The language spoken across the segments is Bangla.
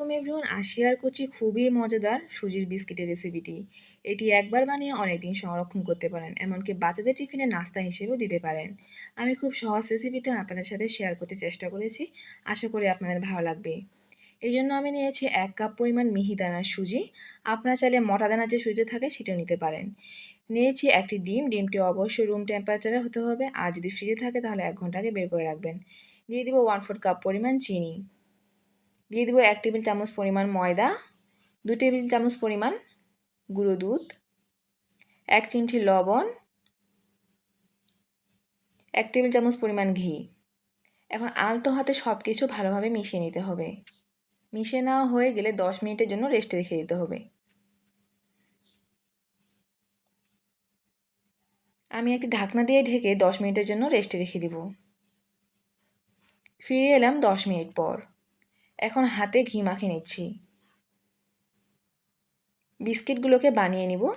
আলাইকুম এভরিওয়ান আশিয়ার করছি খুবই মজাদার সুজির বিস্কিটের রেসিপিটি এটি একবার বানিয়ে অনেকদিন সংরক্ষণ করতে পারেন, এমনকি বাচ্চাদের টিফিনে নাস্তা হিসেবেও দিতে পারেন। আমি খুব সহজ রেসিপিতে আপনাদের সাথে শেয়ার করতে চেষ্টা করেছি, আশা করি আপনাদের ভালো লাগবে। এই জন্য আমি নিয়েছি এক কাপ পরিমাণ মিহিদানার সুজি। আপনারা চাইলে মোটা দানার যে সুজিটা থাকে সেটাও নিতে পারেন। নিয়েছি একটি ডিম, ডিমটি অবশ্যই রুম টেম্পারেচারে হতে হবে, আর যদি ফ্রিজে থাকে তাহলে এক ঘণ্টা আগে বের করে রাখবেন। দিয়ে দিব ওয়ান ফোর কাপ পরিমাণ চিনি। দিয়ে দেবো এক টেবিল চামচ পরিমাণ ময়দা, দু টেবিল চামচ পরিমাণ গুঁড়ো দুধ, এক চিমটি লবণ, এক টেবিল চামচ পরিমাণ ঘি। এখন আলতো হাতে সব কিছু ভালোভাবে মিশিয়ে নিতে হবে। মিশিয়ে নেওয়া হয়ে গেলে দশ মিনিটের জন্য রেস্টে রেখে দিতে হবে। আমি একটি ঢাকনা দিয়ে ঢেকে দশ মিনিটের জন্য রেস্টে রেখে দিব। ফিরে এলাম দশ মিনিট পর। এখন হাতে ঘি মাখে নিচ্ছি। বিস্কিটগুলোকে বানিয়ে নিব।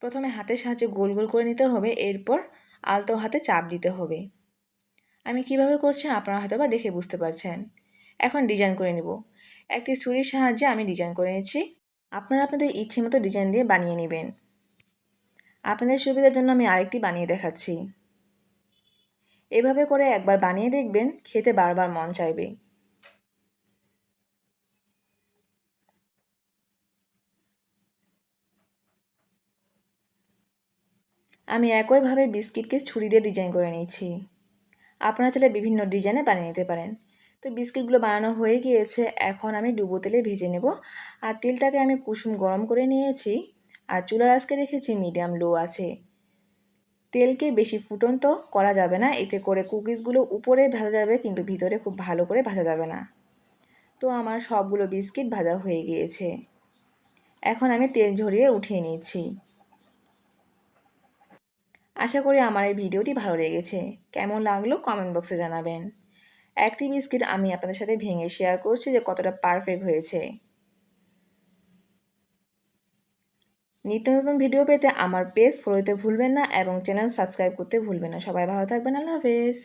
প্রথমে হাতের সাহায্যে গোল গোল করে নিতে হবে, এরপর আলতো হাতে চাপ দিতে হবে। আমি কীভাবে করছি আপনারা হয়তো বা দেখে বুঝতে পারছেন। এখন ডিজাইন করে নেব। একটি ছুরির সাহায্যে আমি ডিজাইন করে নিচ্ছি। আপনারা আপনাদের ইচ্ছে মতো ডিজাইন দিয়ে বানিয়ে নেবেন। আপনাদের সুবিধার জন্য আমি আরেকটি বানিয়ে দেখাচ্ছি। এভাবে করে একবার বানিয়ে দেখবেন, খেতে বারবার মন চাইবে। আমি একইভাবে বিস্কিটকে ছুরি দিয়ে ডিজাইন করে নিয়েছি। আপনারা চাইলে বিভিন্ন ডিজাইনে বানিয়ে নিতে পারেন। তো বিস্কিটগুলো বানানো হয়ে গিয়েছে, এখন আমি ডুবো তেলে ভেজে নেব। আর তেলটাকে আমি কুসুম গরম করে নিয়েছি। আর চুলার আজকে রেখেছি মিডিয়াম লো আছে। তেলকে বেশি ফুটন্ত করা যাবে না। এতে করে কুকিজগুলো উপরে ভাজা যাবে, কিন্তু ভিতরে খুব ভালো করে ভাজা যাবে না। তো আমার সবগুলো বিস্কিট ভাজা হয়ে গিয়েছে। এখন আমি তেল ঝরিয়ে উঠিয়ে নিয়েছি আশা করি আমার এই ভিডিওটি ভালো লেগেছে। কেমন লাগল কমেন্ট বক্সে জানাবেন। একটি বিস্কিট আমি আপনাদের সাথে ভেঙে শেয়ার করছি যে কতটা পারফেক্ট হয়েছে। নিত্য নতুন ভিডিও পেতে আমার পেজ ফলো দিতে ভুলবেন না এবং চ্যানেল সাবস্ক্রাইব করতে ভুলবেন না। সবাই ভালো থাকবেন। আল্লাহ হাফেজ।